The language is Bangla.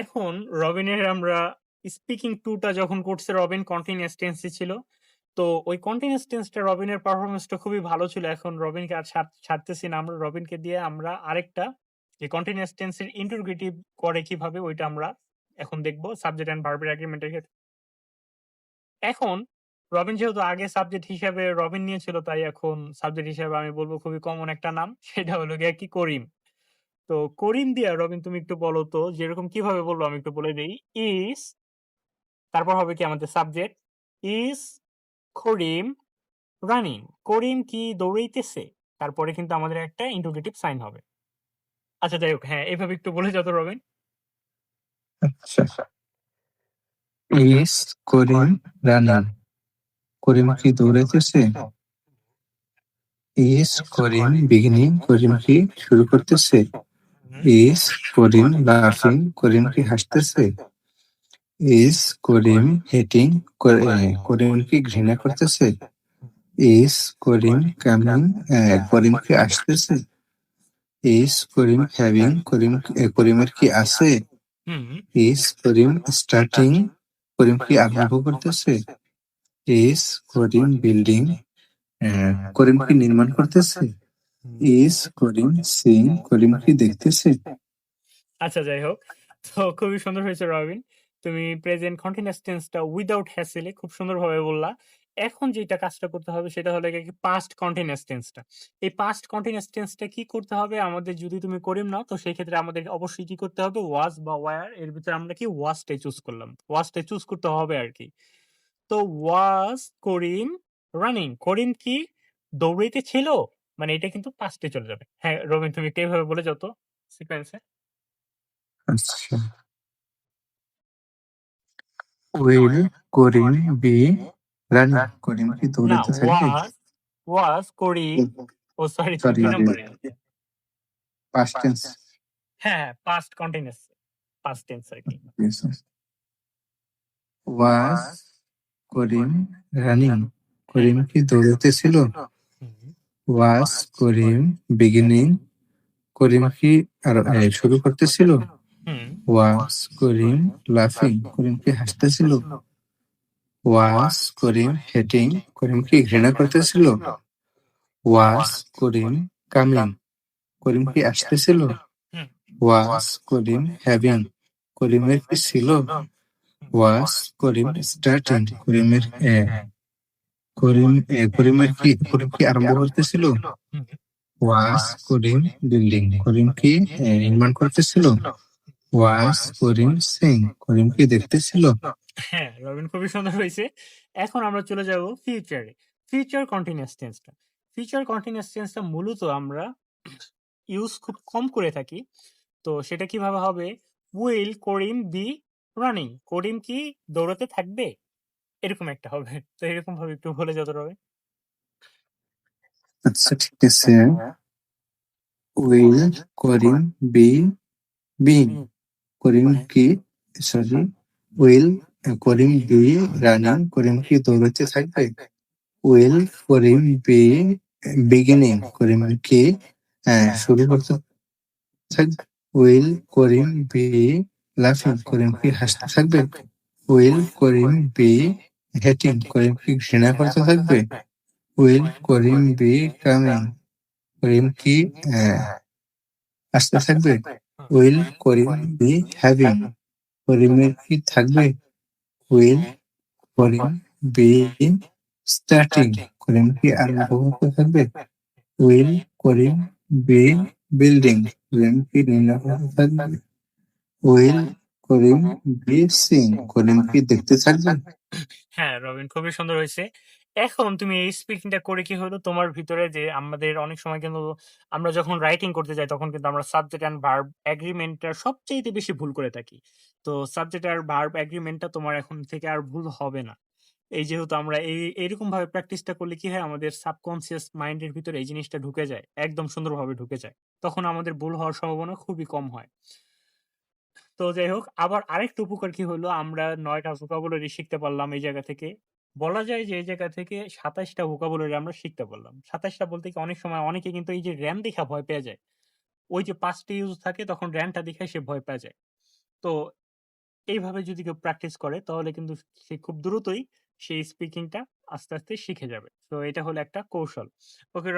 এখন রবিনের আমরা স্পিকিং 2 টা যখন করছে, রবিন কন্টিনিউয়াস টেন্সে ছিল। তো ওই কন্টিনিউয়াস টেন্সটা রবিনের পারফরম্যান্সটা খুবই ভালো ছিল। এখন রবিনকে আর ছাড়তেছি না আমরা। রবিনকে দিয়ে আমরা আরেকটা যে কন্টিনিউয়াস টেন্সের ইন্টারোগেটিভ করে কীভাবে, ওইটা আমরা এখন দেখব সাবজেক্ট অ্যান্ড ভার্বের এগ্রিমেন্টের ক্ষেত্রে। এখন রবিন যেহেতু আগে সাবজেক্ট হিসাবে রবিন নিয়েছিল, তাই এখন সাবজেক্ট হিসাবে আমি বলব খুবই কমন একটা নাম। সেটা হলো গিয়ে কি করিম। তো করিম দিয়া রবিন তুমি একটু বলো তো যেরকম কীভাবে বলব আমি একটু বলে দিই ইস তারপর হবে কি আমাদের সাবজেক্ট ইস করিম রানিং। করিম কি দৌড়াইতেছে? তারপরে কিন্তু আমাদের একটা ইন্টারোগেটিভ সাইন হবে। আচ্ছা যাই হোক হ্যাঁ, এভাবে একটু বলে যাও তো রবিন। আচ্ছা। ইস করিম রানিং। করিম কি দৌড়াইতেছে? ইস করিম বিগিনিং করিম কি শুরু করতেছে? ইস করিম লাফিং করিম কি হাসতেছে? ইস করিম হেটিং করিম কি ঘৃণা করতেছে? ইস করিম কামিং করিম কি আসতেছে? ইস করিম হ্যাভিং করিম করিমের কি আছে? ইস করিম স্টার্টিং করিম কি আরম্ভ করতেছে? ইস করিম বিল্ডিং করিম কি নির্মাণ করতেছে? ইস করিম সিং করিম কি দেখতেছে? আচ্ছা যাই হোক। তো খুবই সুন্দর হয়েছে রবিন। তুমি প্রেজেন্ট কন্টিনিউয়াস টেন্সটা উইথআউট হ্যাসেল খুব সুন্দরভাবে বললা। এখন যেটা কাজটা করতে হবে সেটা হলো কি পাস্ট কন্টিনিউয়াস টেন্সটা। এই পাস্ট কন্টিনিউয়াস টেন্সটা কি করতে হবে? আমাদের যদি তুমি করিম নাও, তো সেই ক্ষেত্রে আমাদের অবশ্যই কি করতে হবে? ওয়াজ বা ওয়ার এর ভিতরে আমরা কি ওয়াজ টাই চুজ করলাম। ওয়াজ টাই চুজ করতে হবে আর কি তো ওয়াজ করিম রানিং। করিম কি দৌড়াইতে ছিল? মানে এটা কিন্তু পাস্টে চলে যাবে। হ্যাঁ, রবিন তুমি একটু এভাবে বলে যাও তো সিকোয়েন্সে। আচ্ছা। Will Karim be running Karim কি না দৌড়াতে থাকবে? ওয়াজ ওয়াজ করিম ও সরি সরি নম্বরে। পাস্ট টেন্স হ্যাঁ, পাস্ট কন্টিনিউয়াস পাস্ট টেন্স আরকি। ওয়াজ করিম রানিং করিম কি দৌড়াতেছিল? হুম। ওয়াজ করিম বিগিনিং করিম কি আর শুরু করতেছিল? ওয়াজ করিম লাফিং করিম কি হাসতেছিল? ওয়াজ করিম হেটিং করিম কি ঘৃণা করতেছিল? ওয়াজ করিম কামিং করিম কি আসতেছিল? ওয়াজ করিম হ্যাভিং করিমের কি ছিল? ওয়াজ করিম স্টার্টিং করিমের করিম করিম কি আরম্ভ করতেছিল? ওয়াজ করিম বিল্ডিং করিম কি নির্মাণ করতেছিল? ওয়াজ করিম সিং করিম কি দেখতেছিল? হ্যাঁ, রবিন খুবই সুন্দর হয়েছে। এখন আমরা চলে যাব ফিউচারে। ফিউচার কন্টিনিউয়াস টেন্সটা। ফিউচার কন্টিনিউয়াস টেন্সটা মূলত আমরা ইউজ খুব কম করে থাকি। তো সেটা কীভাবে হবে? Will Karim be running. Karim কি দৌড়াতে থাকবে? এরকম একটা হবে। তো এরকম ভাবে একটু বলে যাও হবে আচ্ছা ঠিক আছে। Will Karim be being Karim কি? Sorry will Karim be running Karim কি দৌড়াতে থাকবে will Karim be beginning Karim কি? আহ, শুরু করতে থাকবে উইল করিম বি লাফিং করিম কি হাসতে থাকবে? Will Karim be hating Karim কি ঘৃণা করতে থাকবে? Will Karim be coming Karim কি? আসতে থাকবে? উইল করিম বি হ্যাভিং করিমের কি থাকবে? Will Karim be starting Karim কি আরম্ভ করতে থাকবে? Will Karim be building Karim কি নির্মাণ করতে থাকবে? Will Karim be seeing Karim কি দেখতে থাকবে? হ্যাঁ, রবিন খুবই সুন্দর হয়েছে। এখন তুমি এই স্পিকিংটা করে কি হলো তোমার ভিতরে যে আমাদের অনেক সময় কিন্তু আমরা যখন রাইটিং করতে যাই তখন কিন্তু আমরা সাবজেক্ট অ্যান্ড ভার্ব এগ্রিমেন্টটা সবচাইতে বেশি ভুল করে থাকি। তো সাবজেক্ট আর ভার্ব এগ্রিমেন্টটা তোমার এখন থেকে আর ভুল হবে না। এই যেহেতু আমরা এই এরকম ভাবে প্র্যাকটিসটা করলে কি হয় আমাদের সাবকনসিয়াস মাইন্ডের ভিতরে এই জিনিসটা ঢুকে যায়। একদম সুন্দরভাবে ঢুকে যায়। তখন আমাদের ভুল হওয়ার সম্ভাবনা খুবই কম হয়। তো যাই হোক আবার আরেকটা উপকার কি হলো আমরা ৯ টা ভোকাবুলারি শিখতে পারলাম এই জায়গা থেকে। বলা যায় যে এই জায়গা থেকে ২৭ টা ভোকাবুলারি আমরা শিখতে পারলাম। ২৭ টা বলতে কি অনেক সময় অনেকে কিন্তু এই যে র‍্যাম দেখা ভয় পেয়ে যায়। ওই যে ৫ টা ইউজ থাকে তখন র‍্যামটা দেখে সে ভয় পেয়ে যায়। তো এইভাবে যদি কেউ প্র্যাকটিস করে তাহলে কিন্তু সে খুব দ্রুতই সেই স্পিকিংটা আস্তে, আস্তে শিখে যাবে। তো এটা হলো একটা কৌশল। ওকে